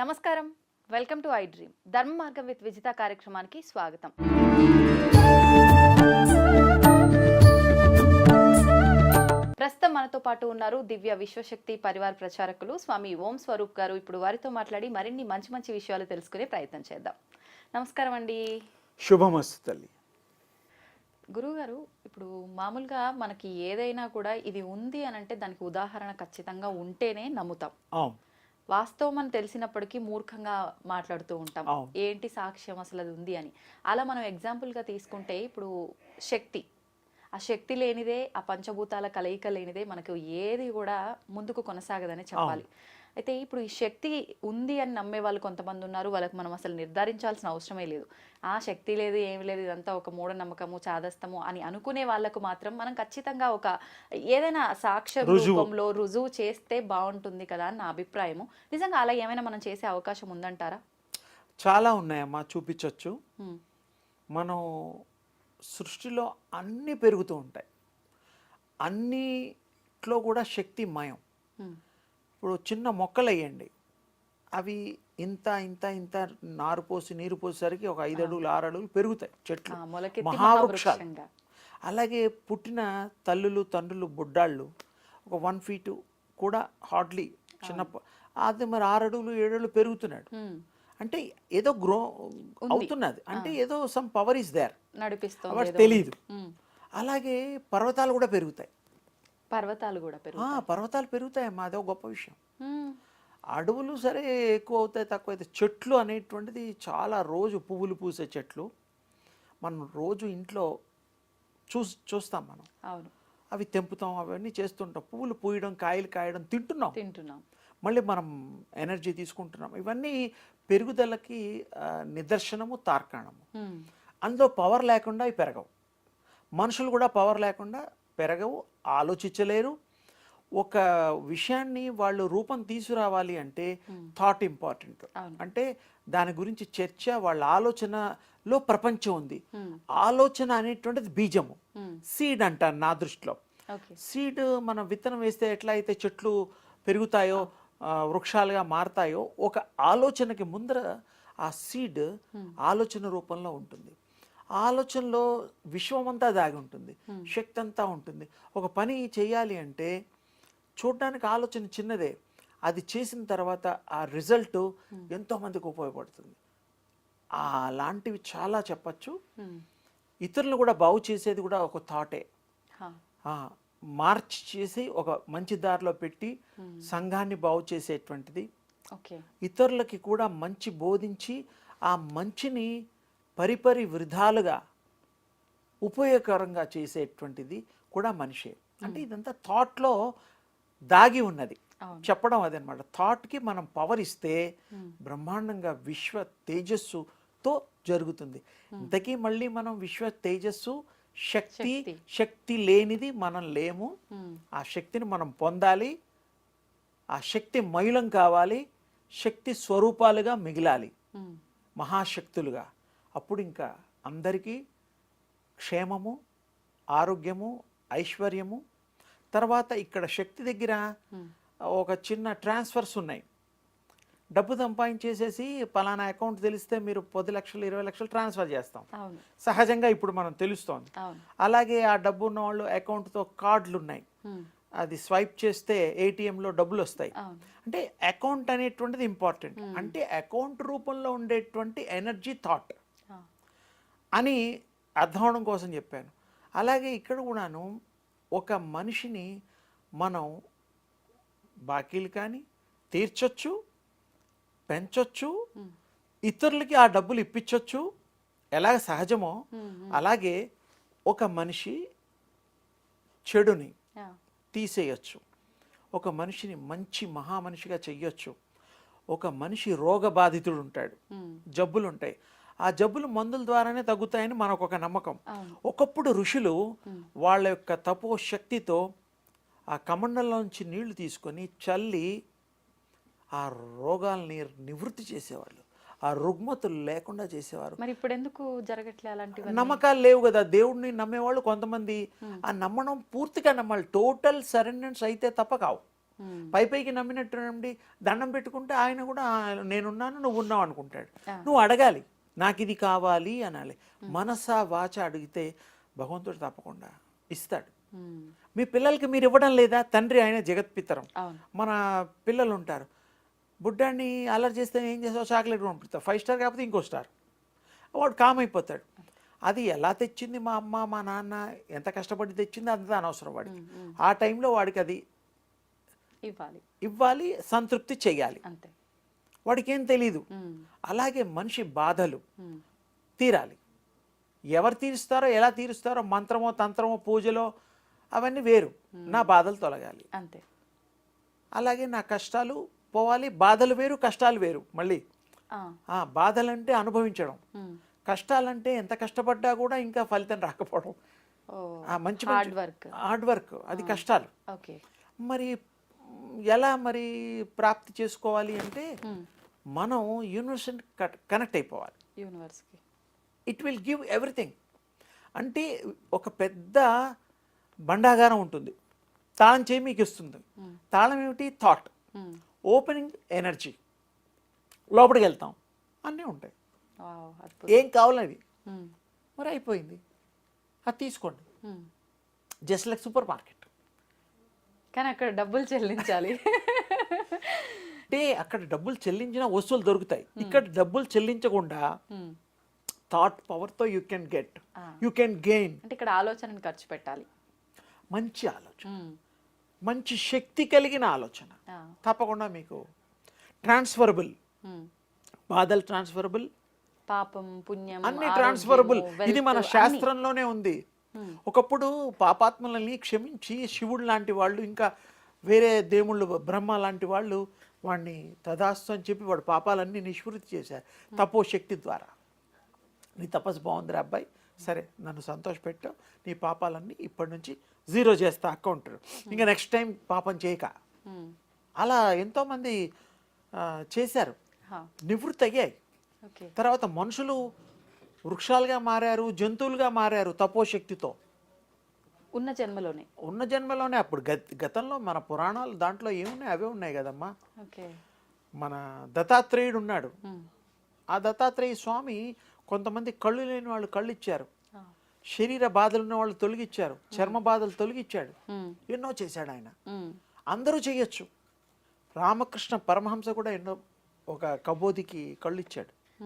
నమస్కారం. Welcome to I dream ధర్మ మార్గం విత్ విజిత కార్యక్రమానికి స్వాగతం. ప్రస్తుతం మనతో పాటు ఉన్నారు దివ్య విశ్వశక్తి పరివార్ ప్రచారకులు స్వామి ఓం స్వరూప్ గారు. ఇప్పుడు వారితో మాట్లాడి మరిన్ని మంచి మంచి విషయాలు తెలుసుకునే ప్రయత్నం చేద్దాం. నమస్కారం అండి. శుభమస్తు తల్లి. గురువుగారు ఇప్పుడు మామూలుగా మనకి ఏదైనా కూడా ఇది ఉంది అని అంటే దానికి ఉదాహరణ ఖచ్చితంగా ఉంటేనే నమ్ముతాం. వాస్తవం అని తెలిసినప్పటికీ మూర్ఖంగా మాట్లాడుతూ ఉంటాం. ఏంటి సాక్ష్యం అసలు అది ఉంది అని. అలా మనం ఎగ్జాంపుల్గా తీసుకుంటే ఇప్పుడు శక్తి. ఆ శక్తి లేనిదే ఆ పంచభూతాల కలయిక లేనిదే మనకు ఏది కూడా ముందుకు కొనసాగదని చెప్పాలి. అయితే ఇప్పుడు ఈ శక్తి ఉంది అని నమ్మే వాళ్ళు కొంతమంది ఉన్నారు వాళ్ళకి మనం అసలు నిర్ధారించాల్సిన అవసరమే లేదు. ఆ శక్తి లేదు ఏమి లేదు ఇదంతా ఒక మూఢనమ్మకము చాదస్తము అని అనుకునే వాళ్ళకు మాత్రం మనం ఖచ్చితంగా ఒక ఏదైనా సాక్ష్య రుజువు. రూపంలో రుజువు చేస్తే బాగుంటుంది కదా అని నా అభిప్రాయము. నిజంగా అలా ఏమైనా మనం చేసే అవకాశం ఉందంటారా? చాలా ఉన్నాయమ్మా చూపించవచ్చు మనం సృష్టిలో అన్నీ పెరుగుతూ ఉంటాయి. అన్నిట్లో కూడా శక్తి మయం. ఇప్పుడు చిన్న మొక్కలు వేయండి అవి ఇంత ఇంత ఇంత నారు పోసి నీరు పోసేసరికి ఒక ఐదు అడుగులు ఆరు అడుగులు పెరుగుతాయి చెట్లు. మహావృక్షాలు. అలాగే పుట్టిన తల్లులు తండ్రులు బుడ్డాళ్ళు ఒక వన్ ఫీటు కూడా హార్డ్లీ చిన్న అది మరి ఆరు అడుగులు ఏడు అడుగులు పెరుగుతున్నాడు. అంటే ఏదో గ్రో అవుతున్నది. అంటే ఏదో సమ్ పవర్ ఇస్ దేర్. నడిపిస్తుంది. తెలియదు అలాగే పర్వతాలు కూడా పెరుగుతాయి. పర్వతాలు కూడా పెరుగు ఆ, పర్వతాలు పెరుగుతాయమ్మా అదో గొప్ప విషయం. అడవులు సరే ఎక్కువ అవుతాయి తక్కువ అవుతాయి చెట్లు అనేటువంటిది చాలా రోజు పువ్వులు పూసే చెట్లు. మనం రోజు ఇంట్లో చూ చూస్తాం మనం. అవును. అవి తెంపుతాం అవన్నీ చేస్తుంటాం. పువ్వులు పూయడం కాయలు కాయడం తింటున్నాం. తింటున్నాం. మళ్ళీ మనం ఎనర్జీ తీసుకుంటున్నాం. ఇవన్నీ పెరుగుదలకి నిదర్శనము తార్కాణము. అందులో పవర్ లేకుండా అవి పెరగవు. మనుషులు కూడా పవర్ లేకుండా పెరగవు ఆలోచించలేరు. ఒక విషయాన్ని వాళ్ళు రూపం తీసుకురావాలి అంటే థాట్ ఇంపార్టెంట్. అంటే దాని గురించి చర్చ వాళ్ళ ఆలోచనలో ప్రపంచం ఉంది. ఆలోచన అనేటువంటిది బీజము. సీడ్ అంటారు నా దృష్టిలో. సీడ్ మనం విత్తనం వేస్తే ఎట్లా అయితే చెట్లు పెరుగుతాయో వృక్షాలుగా మారతాయో ఒక ఆలోచనకి ముందర ఆ సీడ్ ఆలోచన రూపంలో ఉంటుంది. ఆలోచనలో విశ్వమంతా దాగి ఉంటుంది శక్తి అంతా ఉంటుంది. ఒక పని చేయాలి అంటే చూడడానికి ఆలోచన చిన్నదే. అది చేసిన తర్వాత ఆ రిజల్ట్ ఎంతోమందికి ఉపయోగపడుతుంది. అలాంటివి చాలా చెప్పచ్చు. ఉమ్, ఇతరులను కూడా బాగు చేసేది కూడా ఒక థాటే మార్చి చేసి ఒక మంచి దారిలో పెట్టి సంఘాన్ని బాగు చేసేటువంటిది. ఓకే. ఇతరులకి కూడా మంచి బోధించి ఆ మంచిని పరిపరి వృధాలుగా ఉపయోగకరంగా చేసేటువంటిది కూడా మనిషే. అంటే ఇదంతా థాట్లో దాగి ఉన్నది. చెప్పడం అదనమాట. థాట్కి మనం పవర్ ఇస్తే బ్రహ్మాండంగా విశ్వ తేజస్సుతో జరుగుతుంది. ఇంతకీ మళ్ళీ మనం విశ్వ తేజస్సు శక్తి శక్తి. లేనిది మనం లేము. ఆ శక్తిని మనం పొందాలి. ఆ శక్తి మయులం కావాలి. శక్తి స్వరూపాలుగా మిగిలాలి. మహాశక్తులుగా. అప్పుడు ఇంకా అందరికీ క్షేమము ఆరోగ్యము ఐశ్వర్యము. తర్వాత ఇక్కడ శక్తి దగ్గర ఒక చిన్న ట్రాన్స్ఫర్స్ ఉన్నాయి. డబ్బు సంపాదించేసేసి పలానా అకౌంట్ తెలిస్తే మీరు పది లక్షలు ఇరవై లక్షలు ట్రాన్స్ఫర్ చేస్తాం. సహజంగా ఇప్పుడు మనం తెలుస్తోంది. అలాగే ఆ డబ్బు ఉన్న వాళ్ళు అకౌంట్తో కార్డులు ఉన్నాయి అది స్వైప్ చేస్తే ఏటీఎంలో డబ్బులు వస్తాయి. అంటే అకౌంట్ అనేటువంటిది ఇంపార్టెంట్. అంటే అకౌంట్ రూపంలో ఉండేటువంటి ఎనర్జీ థాట్. అని అర్థం అవడం కోసం చెప్పాను. అలాగే ఇక్కడ కూడాను ఒక మనిషిని మనం బాకీలు కానీ తీర్చొచ్చు పెంచొచ్చు ఇతరులకి ఆ డబ్బులు ఇప్పించవచ్చు ఎలాగ సహజమో అలాగే ఒక మనిషి చెడుని తీసేయచ్చు. ఒక మనిషిని మంచి మహామనిషిగా చెయ్యొచ్చు. ఒక మనిషి రోగబాధితుడు ఉంటాడు. ఉమ్, జబ్బులు ఉంటాయి ఆ జబ్బులు మందుల ద్వారానే తగ్గుతాయని మనకు ఒక నమ్మకం ఒకప్పుడు ఋషులు వాళ్ళ యొక్క తపో శక్తితో ఆ కమండలంలోంచి నీళ్ళు తీసుకొని చల్లి ఆ రోగాల్ని నివృత్తి చేసేవాళ్ళు. ఆ రుగ్మతులు లేకుండా చేసేవారు. మరి ఇప్పుడు ఎందుకు జరగట్లే అలాంటివి నమ్మకాలు లేవు కదా దేవుడిని నమ్మేవాళ్ళు కొంతమంది. ఆ నమ్మడం పూర్తిగా నమ్మాలి. టోటల్ సరెండెన్స్ అయితే తప్ప కావు. పై పైకి నమ్మినట్టు నమ్మి దండం పెట్టుకుంటే ఆయన కూడా "ఆ, నేనున్నాను నువ్వు ఉన్నావు అనుకుంటాడు. నువ్వు అడగాలి. నాకు ఇది కావాలి అనాలి. మనసా వాచ అడిగితే భగవంతుడు తప్పకుండా ఇస్తాడు. మీ పిల్లలకి మీరు ఇవ్వడం లేదా? తండ్రి ఆయన జగత్పితరం. మన పిల్లలు ఉంటారు. బుడ్డాన్ని అల్లరి చేస్తే ఏం చేస్తావు? చాక్లెట్ పంపిస్తావు. ఫైవ్ స్టార్ కాకపోతే ఇంకో స్టార్. వాడు కామ్ అయిపోతాడు. అది ఎలా తెచ్చింది మా అమ్మ మా నాన్న? ఎంత కష్టపడి తెచ్చింది అంత అనవసరం వాడికి. ఆ టైంలో వాడికి అది ఇవ్వాలి. ఇవ్వాలి సంతృప్తి చేయాలి. అంతే. వాడికి ఏం తెలీదు అలాగే మనిషి బాధలు తీరాలి. ఎవరు తీరుస్తారో ఎలా తీరుస్తారో మంత్రమో తంత్రమో పూజలో అవన్నీ వేరు. నా బాధలు తొలగాలి. అంతే. అలాగే నా కష్టాలు పోవాలి బాధలు వేరు కష్టాలు వేరు మళ్ళీ. బాధలంటే అనుభవించడం. కష్టాలంటే ఎంత కష్టపడ్డా కూడా ఇంకా ఫలితం రాకపోవడం. మంచి హార్డ్ వర్క్ హార్డ్ వర్క్ అది కష్టాలు. ఓకే. మరి ఎలా మరి ప్రాప్తి చేసుకోవాలి అంటే మనం యూనివర్సిటీ కనెక్ట్ అయిపోవాలి. యూనివర్స్కి ఇట్ విల్ గివ్ ఎవ్రీథింగ్ అంటే ఒక పెద్ద బండాగారం ఉంటుంది. తాళం చేయి మీకు ఇస్తుంది. తాళం ఏమిటి? థాట్ ఓపెనింగ్ ఎనర్జీ లోపలికి వెళ్తాం. అన్నీ ఉంటాయి. ఏం కావాలవి ఉమ్, మరి అయిపోయింది. అది తీసుకోండి. జస్ట్ లైక్ సూపర్ మార్కెట్ కానీ అక్కడ డబ్బులు చెల్లించాలి. అంటే అక్కడ డబ్బులు చెల్లించిన వస్తువులు దొరుకుతాయి. ఇక్కడ డబ్బులు చెల్లించకుండా thought పవర్తో you can get. You can gain అంటే ఇక్కడ ఆలోచనని ఖర్చు పెట్టాలి. మంచి ఆలోచన. ఉమ్, మంచి శక్తి కలిగిన ఆలోచన. తప్పకుండా మీకు ట్రాన్స్ఫరబుల్. బాధలు ట్రాన్స్ఫరబుల్ పాపం పుణ్యం అన్ని ట్రాన్స్ఫరబుల్ ఇది మన. శాస్త్రంలోనే ఉంది. ఒకప్పుడు పాపాత్మలని క్షమించి శివుడు లాంటి వాళ్ళు ఇంకా వేరే దేవుళ్ళు బ్రహ్మ లాంటి వాళ్ళు వాడిని తదాస్తు అని చెప్పి వాడు పాపాలన్నీ నిష్పృతి చేశారు తపో శక్తి ద్వారా. నీ తపస్సు బాగుందిరా అబ్బాయి. సరే నన్ను సంతోషపెట్టు నీ పాపాలన్నీ ఇప్పటి నుంచి జీరో చేస్తా అకౌంట్ ఇంకా నెక్స్ట్ టైం పాపం చేయక. ఉమ్, అలా ఎంతోమంది చేశారు. నివృత్తి అయ్యాయి. తర్వాత మనుషులు వృక్షాలుగా మారారు జంతువులుగా మారారు తపోశక్తితో ఉన్న జన్మలోనే. ఉన్న జన్మలోనే అప్పుడు గత గతంలో మన పురాణాలు దాంట్లో ఏమున్నాయి? అవే ఉన్నాయి కదమ్మా. మన దత్తాత్రేయుడు ఉన్నాడు. ఆ దత్తాత్రేయ స్వామి కొంతమంది కళ్ళు లేని వాళ్ళు కళ్ళు ఇచ్చారు శరీర బాధలు ఉన్న వాళ్ళు తొలగిచ్చారు. చర్మ బాధలు తొలగిచ్చాడు. ఎన్నో చేశాడు ఆయన. అందరూ చేయొచ్చు రామకృష్ణ పరమహంస కూడా ఎన్నో ఒక కబోదికి కళ్ళు ఇచ్చాడు.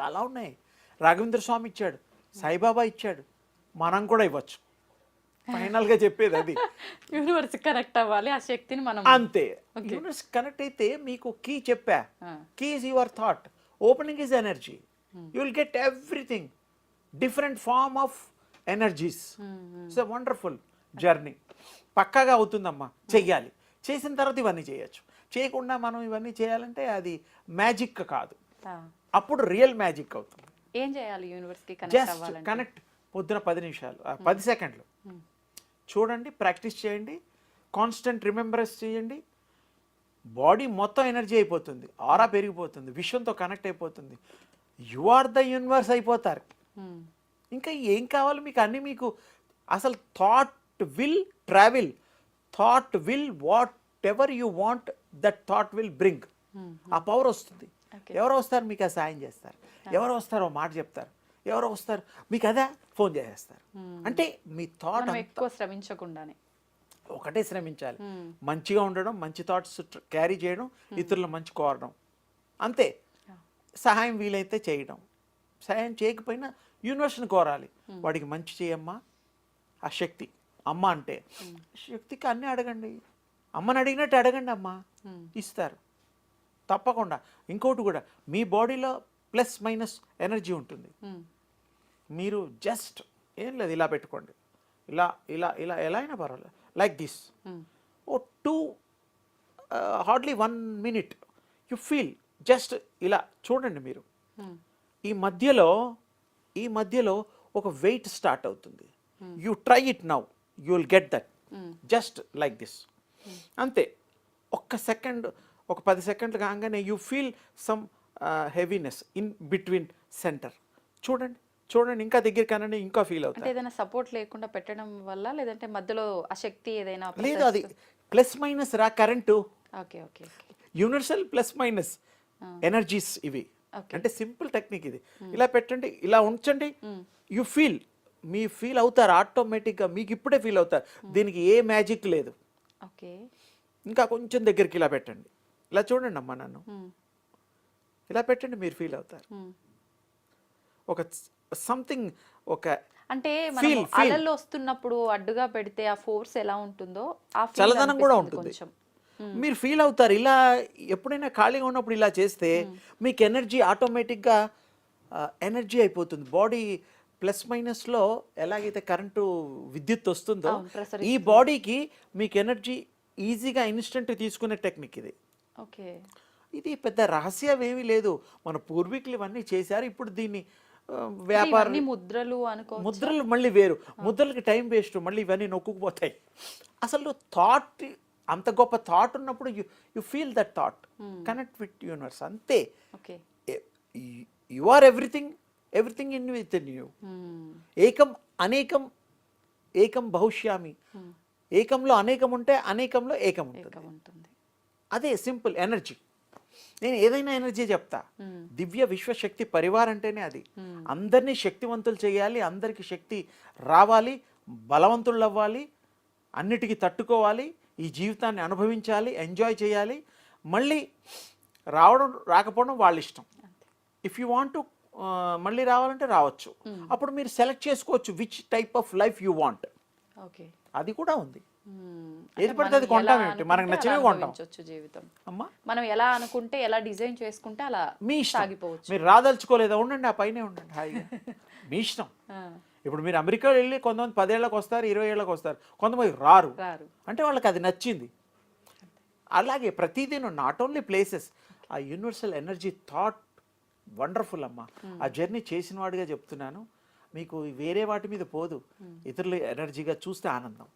చాలా ఉన్నాయి. రాఘవేంద్ర స్వామి ఇచ్చాడు. సాయిబాబా ఇచ్చాడు. మనం కూడా ఇవ్వచ్చు. ఫైనల్గా చెప్పేది అది. యూనివర్స్ కనెక్ట్ అవ్వాలి ఆ శక్తిని మనం అంతే. యూనివర్స్ కనెక్ట్ అయితే మీకు కీ చెప్పా. Key is your thought opening is energy you will get everything different form of energies it's a wonderful journey పక్కాగా అవుతుందమ్మా. చెయ్యాలి. చేసిన తర్వాత ఇవన్నీ చేయొచ్చు. చేయకుండా మనం ఇవన్నీ చేయాలంటే అది మ్యాజిక్ కాదు. అప్పుడు రియల్ మ్యాజిక్ అవుతుంది. ఏం చేయాలి యూనివర్స్కి కనెక్ట్ జస్ట్ అవ్వాలంటే? కనెక్ట్ పొద్దున పది నిమిషాలు ఆ, పది సెకండ్లు. చూడండి ప్రాక్టీస్ చేయండి కాన్స్టెంట్ రిమెంబరెన్స్ చేయండి. బాడీ మొత్తం ఎనర్జీ అయిపోతుంది ఆరా పెరిగిపోతుంది విశ్వంతో కనెక్ట్ అయిపోతుంది. యు ఆర్ ద యూనివర్స్ అయిపోతారు. ఉమ్, ఇంకా ఏం కావాలి మీకు? అన్నీ మీకు అసలు thought will travel thought will whatever you want that thought will bring ఆ పవర్ వస్తుంది. ఎవరు వస్తారు మీకు ఆ సాయం చేస్తారు. ఎవరు వస్తారో మాట చెప్తారు. ఎవరు వస్తారు. మీకు అదే ఫోన్ చేసేస్తారు. అంటే మీ థాట్ ఎక్కువ శ్రమించకుండానే. ఒకటే శ్రమించాలి. మంచిగా ఉండడం మంచి థాట్స్ క్యారీ చేయడం ఇతరుల మంచి కోరడం. అంతే. సహాయం వీలైతే చేయడం. సహాయం చేయకపోయినా యూనివర్స్ని కోరాలి. వాడికి మంచి చేయమ్మా. ఆ శక్తి. అమ్మ అంటే. శక్తికి అన్నీ అడగండి. అమ్మని అడిగినట్టు అడగండి అమ్మా. ఇస్తారు. తప్పకుండా. ఇంకోటి కూడా. మీ బాడీలో ప్లస్ మైనస్ ఎనర్జీ ఉంటుంది. ఉమ్, మీరు జస్ట్ ఏం లేదు ఇలా పెట్టుకోండి. ఇలా ఇలా ఇలా ఎలా అయినా పర్వాలేదు. Like this um, oh two hardly one minute you feel just ఇలా చూడండి మీరు. ఉమ్, ఈ మధ్యలో ఈ మధ్యలో ఒక వెయిట్ స్టార్ట్ అవుతుంది. You try it now you will get that just like this అంతే. ఒక్క సెకండ్ ఒక పది సెకండ్లు కాగానే you feel some heaviness in between centre చూడండి చూడండి ఇంకా దగ్గర కనండి ఇంకా ఫీల్ అవుతుంది ఏదైనా సపోర్ట్ లేకుండా పెట్టడం వల్ల లేదంటే మధ్యలో ఆ శక్తి ఏదైనా లేదు అది ప్లస్ మైనస్ రా current okay okay universal plus minus energies ఇవి. అంటే సింపుల్ టెక్నిక్ ఇది. ఇలా పెట్టండి ఇలా ఉంచండి. యు ఫీల్ మీ ఫీల్ అవుతారు ఆటోమేటిక్గా మీకు ఇప్పుడే ఫీల్ అవుతారు. దీనికి ఏ మ్యాజిక్ లేదు. ఓకే. ఇంకా కొంచెం దగ్గరికి ఇలా పెట్టండి. ఇలా చూడండి అమ్మా నన్ను. ఇలా పెట్టండి మీరు ఫీల్ అవుతారు. ఒక సంథింగ్ ఒక అంటే feel. అలలు వస్తున్నప్పుడు అడ్డుగా పెడితే ఆ ఫోర్స్ ఎలా ఉంటుందో ఆ చల్లదనం కూడా ఉంటుంది. కొంచెం. మీరు ఫీల్ అవుతారు. ఇలా ఎప్పుడైనా ఖాళీగా ఉన్నప్పుడు ఇలా చేస్తే మీకు ఎనర్జీ ఆటోమేటిక్గా ఎనర్జీ అయిపోతుంది. బాడీ ప్లస్ మైనస్లో ఎలాగైతే కరెంటు విద్యుత్ వస్తుందో. ఈ బాడీకి మీకు ఎనర్జీ ఈజీగా ఇన్స్టెంట్ తీసుకునే టెక్నిక్ ఇది. ఓకే ఇది పెద్ద రహస్యం ఏమీ లేదు. మన పూర్వీకులు ఇవన్నీ చేశారు. ఇప్పుడు దీన్ని వ్యాపారం ముద్రలు అనుకో ముద్రలు మళ్ళీ వేరు. ముద్రలకి టైం వేస్ట్. మళ్ళీ ఇవన్నీ నొక్కుకుపోతాయి. అసలు థాట్ అంత గొప్ప థాట్ ఉన్నప్పుడు you you feel that thought. Connect with universe అంతే. You are everything everything in with in you. ఏకం అనేకం ఏకం బహుష్యామి. ఏకంలో అనేకం ఉంటే అనేకంలో ఏకం ఉంటుంది. అదే సింపుల్ ఎనర్జీ. నేను ఏదైనా ఎనర్జీ చెప్తా. దివ్య విశ్వశక్తి పరివార్ అంటేనే అది అందరినీ శక్తివంతులు చేయాలి అందరికీ శక్తి రావాలి బలవంతులు అవ్వాలి అన్నిటికీ తట్టుకోవాలి ఈ జీవితాన్ని అనుభవించాలి ఎంజాయ్ చేయాలి. మళ్ళీ రావడం రాకపోవడం వాళ్ళ ఇష్టం ఇఫ్ యూ వాంట్ టు మళ్ళీ రావాలంటే రావచ్చు. అప్పుడు మీరు సెలెక్ట్ చేసుకోవచ్చు which type of life you want okay. అది కూడా ఉంది. ఏది పడితే అది కొంటాం ఏంటి? మనకు నచ్చినవి కొంటాం. జీవితం. అమ్మా. మనం ఎలా అనుకుంటే ఎలా డిజైన్ చేసుకుంటే అలా మీ సాగిపోవచ్చు. మీరు రాదలుచుకోలేదా? ఉండండి ఆ పైనే ఉండండి హాయిగా. మీ ఇష్టం. ఇప్పుడు మీరు అమెరికా వెళ్ళి కొంతమంది పదేళ్ళకి వస్తారు ఇరవై ఏళ్ళకి వస్తారు. కొంతమంది రారు. రారు. అంటే వాళ్ళకి అది నచ్చింది. అలాగే ప్రతిదీ నాట్ ఓన్లీ ప్లేసెస్ ఆ యూనివర్సల్ ఎనర్జీ థాట్ వండర్ఫుల్ అమ్మా. ఆ జర్నీ చేసిన వాడిగా చెప్తున్నాను. మీకు వేరే వాటి మీద పోదు. ఇతరుల ఎనర్జీగా చూస్తే ఆనందం.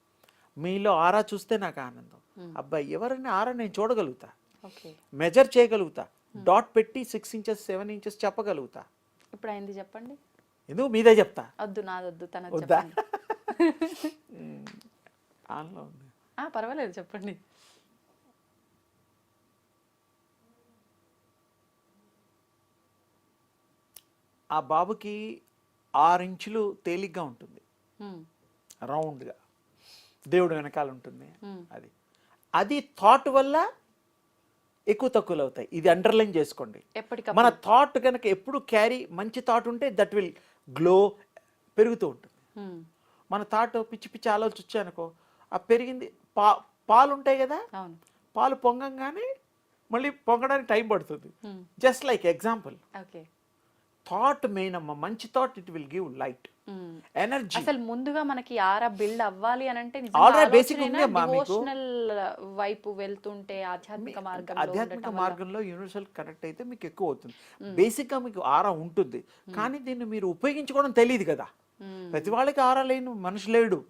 మీలో ఆరా చూస్తే నాకు ఆనందం. అబ్బాయి ఎవరైనా ఆరా నేను చూడగలుగుతా? ఓకే మెజర్ చేయగలుగుతా. డాట్ పెట్టి సిక్స్ ఇంచెస్ సెవెన్ ఇంచెస్ చెప్పగలుగుతా. ఇప్పుడు అయింది చెప్పండి. ఎందుకు మీదే చెప్తా? వద్దు నాదొద్దు తన వద్దా? ఆన్లో ఉంది. ఆ, పర్వాలేదు చెప్పండి. ఆ బాబుకి ఆరు ఇంచులు తేలిగ్గా ఉంటుంది. ఉమ్, రౌండ్గా. దేవుడు వెనకాల ఉంటుంది Hmm. అది. అది థాట్ వల్ల ఎక్కువ తక్కువలు అవుతాయి. ఇది అండర్లైన్ చేసుకోండి. మన థాట్ కనుక ఎప్పుడు క్యారీ మంచి థాట్ ఉంటే దట్ విల్ గ్లో పెరుగుతూ ఉంటుంది. ఉమ్, మన థాట్ పిచ్చి పిచ్చి ఆలోచన వచ్చాయనుకో ఆ పెరిగింది పా పాలు ఉంటాయి కదా? పాలు పొంగంగానే మళ్ళీ పొంగడానికి టైం పడుతుంది. Just like example okay thought main అమ్మ మంచి thought it will give light. Energy అసలు ముందుగా మనకి ఆరా బిల్డ్ అవ్వాలి అని అంటే Already basic ఉంది. డివోషనల్ వైపు వెళ్తుంటే ఆధ్యాత్మిక మార్గంలో ఆధ్యాత్మిక మార్గంలో యూనివర్సల్ కనెక్ట్ అయితే మీకు ఎక్కువ అవుతుంది. బేసిక్గా మీకు ఆరా ఉంటుంది. కానీ దీన్ని మీరు ఉపయోగించుకోవడం తెలియదు కదా. ఉమ్, ప్రతి వాళ్ళకి ఆరా లేని మనిషి లేడు.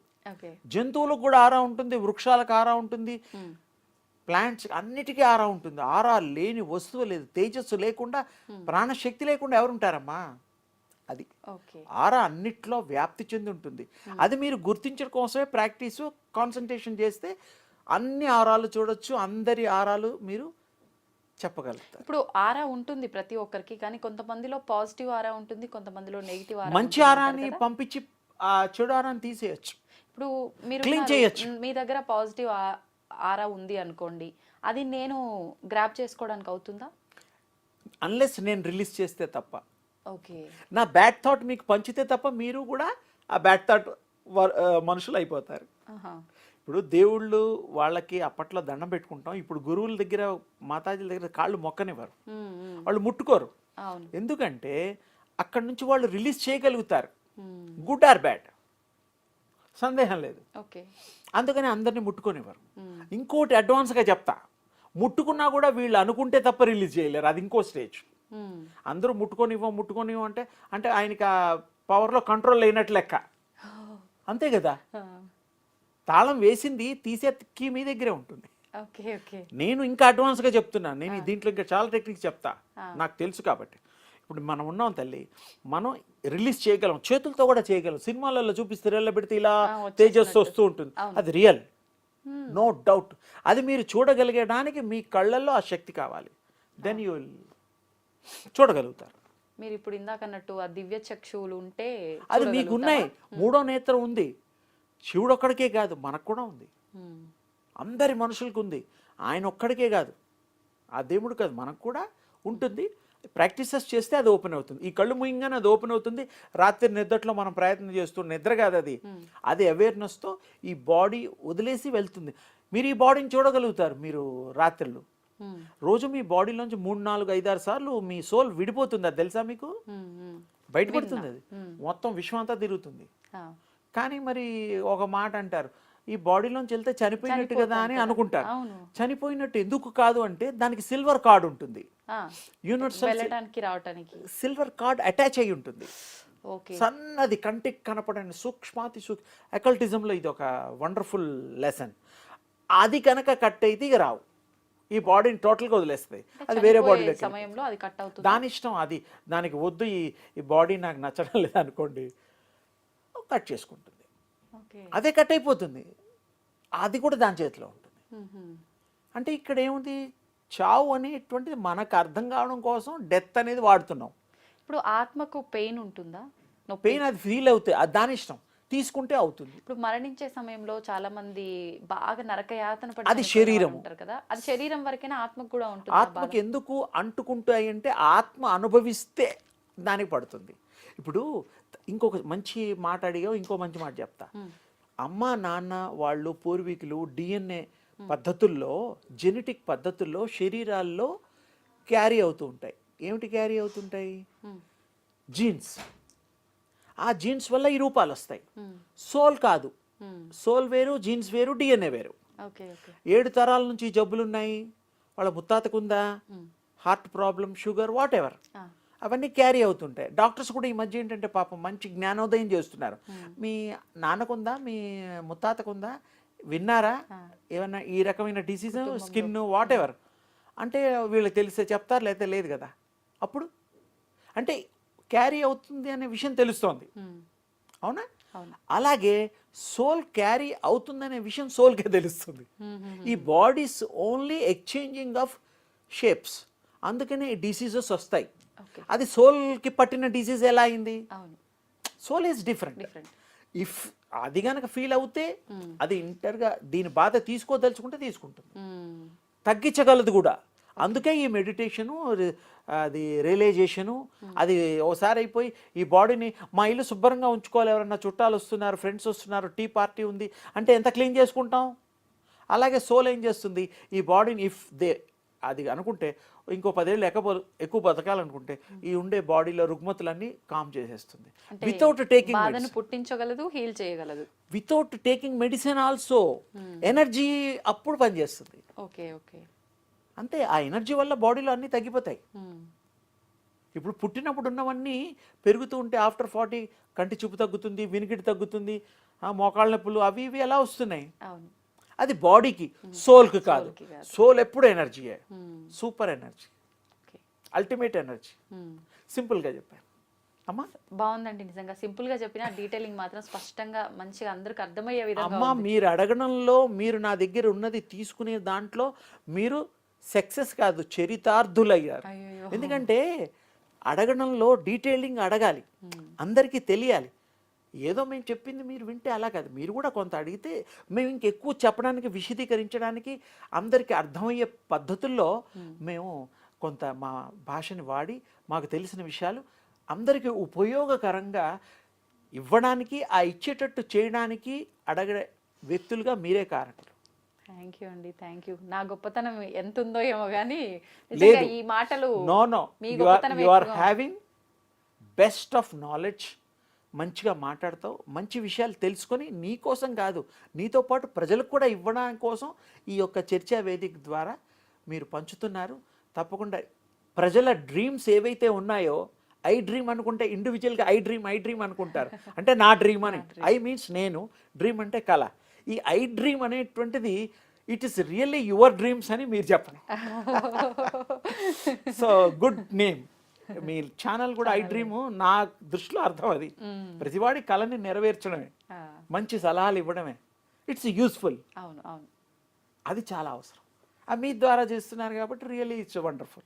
జంతువులకు కూడా ఆరా ఉంటుంది వృక్షాలకు ఆరా ఉంటుంది. ప్లాంట్స్ అన్నిటికీ ఆరా ఉంటుంది. ఆరా లేని వస్తువు లేదు. తేజస్సు లేకుండా ప్రాణశక్తి లేకుండా ఎవరు ఉంటారమ్మా? అది. ఆరా అన్నిట్లో వ్యాప్తి చెంది ఉంటుంది. అది మీరు గుర్తించడం కోసమే ప్రాక్టీస్ కాన్సన్ట్రేషన్ చేస్తే అన్ని ఆరాలు చూడొచ్చు. అందరి ఆరాలు మీరు చెప్పగలుగుతారు. ఇప్పుడు ఆరా ఉంటుంది ప్రతి ఒక్కరికి కానీ కొంతమందిలో పాజిటివ్ ఆరా ఉంటుంది కొంతమందిలో నెగిటివ్ ఆరా మంచి కదా? పంపించి ఆ చెడు ఆరాన్ని తీసేయచ్చు. ఇప్పుడు మీరు మీ దగ్గర పాజిటివ్ ఆరా ఉంది అనుకోండి అది నేను గ్రాప్ చేసుకోవడానికి అవుతుందా? అన్లెస్ నేను రిలీజ్ చేస్తే తప్ప. ఓకే నా బ్యాడ్ థాట్ మీకు పంచితే తప్ప మీరు కూడా ఆ బ్యాడ్ థాట్ మనుషులు అయిపోతారు. ఇప్పుడు దేవుళ్ళు వాళ్ళకి అప్పట్లో దండం పెట్టుకుంటాం ఇప్పుడు గురువుల దగ్గర మాతాజీల దగ్గర కాళ్ళు మొక్కనివ్వరు. వాళ్ళు ముట్టుకోరు. ఎందుకంటే అక్కడి నుంచి వాళ్ళు రిలీజ్ చేయగలుగుతారు. గుడ్ ఆర్ బ్యాడ్ సందేహం లేదు. ఓకే. అందుకని అందరినీ ముట్టుకొనివ్వరు. మ్, ఇంకోటి అడ్వాన్స్గా చెప్తా. ముట్టుకున్నా కూడా వీళ్ళు అనుకుంటే తప్ప రిలీజ్ చేయలేరు. అది ఇంకో స్టేజ్. అందరూ ముట్టుకొనివ్వం ముట్టుకొనివ్వం అంటే అంటే ఆయనకి ఆ పవర్లో కంట్రోల్ లేనట్లు లెక్క. అంతే కదా? తాళం వేసింది తీసే కీ మీ దగ్గరే ఉంటుంది. నేను ఇంకా అడ్వాన్స్గా చెప్తున్నాను. నేను దీంట్లో ఇంకా చాలా టెక్నిక్స్ చెప్తా. నాకు తెలుసు కాబట్టి. ఇప్పుడు మనం ఉన్నాం తల్లి. మనం రిలీజ్ చేయగలం చేతులతో కూడా చేయగలం. సినిమాలలో చూపిస్తే రెల్ల పెడితే ఇలా. తేజస్సు వస్తూ ఉంటుంది. అది రియల్ నో డౌట్ అది మీరు చూడగలిగడానికి మీ కళ్ళల్లో ఆ శక్తి కావాలి. దెన్ యూ విల్ చూడగలుగుతారు. మీరు ఇప్పుడు ఇందాక అన్నట్టు ఆ దివ్య చక్షువులు ఉంటే అది మీకు ఉన్నాయి. మూడో నేత్రం ఉంది. శివుడు ఒక్కడికే కాదు మనకు కూడా ఉంది. అందరి మనుషులకు ఉంది. ఆయన ఒక్కడికే కాదు. ఆ దేవుడు కాదు మనకు కూడా ఉంటుంది. ప్రాక్టీసెస్ చేస్తే అది ఓపెన్ అవుతుంది. ఈ కళ్ళు ముయ్యంగానే అది ఓపెన్ అవుతుంది. రాత్రి నిద్రలో మనం ప్రయత్నం చేస్తూ నిద్ర కాదు అది. అది అవేర్నెస్తో ఈ బాడీ వదిలేసి వెళ్తుంది. మీరు ఈ బాడీని చూడగలుగుతారు మీరు రాత్రులు. రోజు మీ బాడీలోంచి మూడు నాలుగు ఐదారు సార్లు మీ సోల్ విడిపోతుంది. అది తెలుసా మీకు. బయటపడుతుంది అది. మొత్తం విశ్వం అంతా తిరుగుతుంది. కానీ మరి ఒక మాట అంటారు. ఈ బాడీలోంచి వెళ్తే చనిపోయినట్టు కదా అని అనుకుంటారు. చనిపోయినట్టు ఎందుకు కాదు అంటే దానికి సిల్వర్ కార్డ్ ఉంటుంది. వెళ్ళటానికి రావటానికి. సిల్వర్ కార్డ్ అటాచ్ అయి ఉంటుంది. ఓకే. సన్నది కంటికి కనపడని సూక్ష్మాతి సూక్ అకల్టిజంలో ఇది ఒక వండర్ఫుల్ లెసన్ అది కనుక కట్ అయితే ఇక రావు. ఈ బాడీని టోటల్గా వదిలేస్తుంది. అది వేరే బాడీలోకి సమయంలో అది కట్ అవుతుంది. దాని ఇష్టం అది. దానికి వద్దు ఈ ఈ బాడీ నాకు నచ్చడం లేదు అనుకోండి కట్ చేసుకుంటుంది అదే కట్ అయిపోతుంది. అది కూడా దాని చేతిలో ఉంటుంది. అంటే ఇక్కడ ఏముంది? చావు అనేటువంటిది మనకు అర్థం కావడం కోసం డెత్ అనేది వాడుతున్నాం. ఇప్పుడు ఆత్మకు పెయిన్ ఉంటుందా? పెయిన్ అది ఫీల్ అవుతుంది అది దాని ఇష్టం తీసుకుంటే అవుతుంది. ఇప్పుడు మరణించే సమయంలో చాలా మంది బాగా నరకయాతన పడి అది శరీరము. ఉంటారు కదా అది శరీరం వరకేనా ఆత్మకు కూడా ఉంటుంది ఆత్మకి ఎందుకు అంటుకుంటాయి అంటే ఆత్మ అనుభవిస్తే దానికి పడుతుంది. ఇప్పుడు ఇంకొక మంచి మాట అడిగావు ఇంకో మంచి మాట చెప్తా. అమ్మ నాన్న వాళ్ళు పూర్వీకులు డిఎన్ఏ పద్ధతుల్లో జెనెటిక్ పద్ధతుల్లో శరీరాల్లో క్యారీ అవుతూ ఉంటాయి. ఏమిటి క్యారీ అవుతుంటాయి జీన్స్ ఆ జీన్స్ వల్ల ఈ రూపాలు వస్తాయి. సోల్ కాదు. సోల్ వేరు జీన్స్ వేరు డిఎన్ఏ వేరు. ఏడు తరాల నుంచి ఈ జబ్బులు ఉన్నాయి వాళ్ళ ముత్తాతకుందా? Heart problem sugar whatever అవన్నీ క్యారీ అవుతుంటాయి. డాక్టర్స్ కూడా ఈ మధ్య ఏంటంటే పాపం మంచి జ్ఞానోదయం చేస్తున్నారు. మీ నాన్నకుందా? మీ ముత్తాతకుందా? విన్నారా? ఏమన్నా ఈ రకమైన డిసీజ్ స్కిన్ వాట్ ఎవర్ అంటే వీళ్ళకి తెలిస్తే చెప్తారు లేకపోతే లేదు కదా. అప్పుడు? అంటే క్యారీ అవుతుంది అనే విషయం తెలుస్తోంది. అవునా? అలాగే సోల్ క్యారీ అవుతుందనే విషయం సోల్కే తెలుస్తుంది. ఈ bodies only exchanging of shapes అందుకనే డిసీజెస్ వస్తాయి. అది సోల్కి పట్టిన డిసీజ్ ఎలా అయింది? Soul is different different if అది కనుక ఫీల్ అవుతే అది ఇంటర్గా దీని బాధ తీసుకోదలుచుకుంటే తీసుకుంటుంది. తగ్గించగలదు కూడా. అందుకే ఈ మెడిటేషను అది రియలైజేషను అది ఓసారి అయిపోయి ఈ బాడీని మా ఇల్లు శుభ్రంగా ఉంచుకోవాలి. ఎవరన్నా చుట్టాలు వస్తున్నారు ఫ్రెండ్స్ వస్తున్నారు టీ పార్టీ ఉంది అంటే ఎంత క్లీన్ చేసుకుంటాం? అలాగే సోల్ ఏం చేస్తుంది? ఈ బాడీని ఇఫ్ దే అది అనుకుంటే ఇంకో పదేళ్ళు ఎక్కువ ఎక్కువ బతకాలనుకుంటే ఈ ఉండే బాడీలో రుగ్మతులన్నీ కామ్ చేసేస్తుంది. వితౌట్ టేకింగ్ పుట్టించగలదు హీల్ చేయగలదు. Without taking medicine also energy అప్పుడు పనిచేస్తుంది. ఓకే ఓకే అంతే ఆ ఎనర్జీ వల్ల బాడీలో అన్నీ తగ్గిపోతాయి. ఇప్పుడు పుట్టినప్పుడు ఉన్నవన్నీ పెరుగుతూ ఉంటే ఆఫ్టర్ ఫార్టీ కంటి చూపు తగ్గుతుంది వినికిడి తగ్గుతుంది మోకాళ్ళ నొప్పులు అవి ఇవి ఎలా వస్తున్నాయి? అవును. అది బాడీకి సోల్కి కాదు. సోల్ ఎప్పుడు ఎనర్జీయే super energy. Okay ultimate energy. సింపుల్గా చెప్పాను అమ్మా? బాగుందండి నిజంగా. సింపుల్గా చెప్పిన డీటెయిలింగ్ మాత్రం స్పష్టంగా మంచిగా అందరికి అర్థమయ్యే విధంగా అమ్మా మీరు అడగడంలో మీరు నా దగ్గర ఉన్నది తీసుకునే దాంట్లో మీరు సక్సెస్ కాదు చరితార్థులయ్యారు. ఎందుకంటే అడగడంలో డీటెయిలింగ్ అడగాలి. అందరికీ తెలియాలి. ఏదో మేము చెప్పింది మీరు వింటే అలా కాదు. మీరు కూడా కొంత అడిగితే మేము ఇంకెక్కువ చెప్పడానికి విశదీకరించడానికి అందరికీ అర్థమయ్యే పద్ధతుల్లో మేము కొంత మా భాషని వాడి మాకు తెలిసిన విషయాలు అందరికీ ఉపయోగకరంగా ఇవ్వడానికి ఆ ఇచ్చేటట్టు చేయడానికి అడగ వ్యక్తులుగా మీరే కారణం థ్యాంక్ యూ అండి. Thank you. నా గొప్పతనం ఎంత ఉందో ఏమో కానీ. ఈ మాటలు నో నో. మీ గొప్పతనం you are having best of knowledge మంచిగా మాట్లాడతావు మంచి విషయాలు తెలుసుకొని నీ కోసం కాదు నీతో పాటు ప్రజలకు కూడా ఇవ్వడం కోసం ఈ యొక్క చర్చా వేదిక ద్వారా మీరు పంచుతున్నారు. తప్పకుండా ప్రజల డ్రీమ్స్ ఏవైతే ఉన్నాయో ఐ డ్రీమ్ అనుకుంటే ఇండివిజువల్గా ఐ డ్రీమ్ ఐ డ్రీమ్ అనుకుంటారు. అంటే నా డ్రీమ్ అని. ఐ మీన్స్ నేను డ్రీమ్ అంటే కళ. ఈ ఐ డ్రీమ్ అనేటువంటిది it is really your dreams అని మీరు చెప్పండి సో గుడ్ నేమ్ మీ ఛానల్ కూడా ఐ డ్రీమ్ నా దృష్టిలో అర్థం అది. ప్రతివాడి కళని నెరవేర్చడమే. మంచి సలహాలు ఇవ్వడమే. ఇట్స్ యూస్ఫుల్ అవును అవును. అది చాలా అవసరం. అది మీ ద్వారా చేస్తున్నారు కాబట్టి రియల్లీ ఇట్స్ వండర్ఫుల్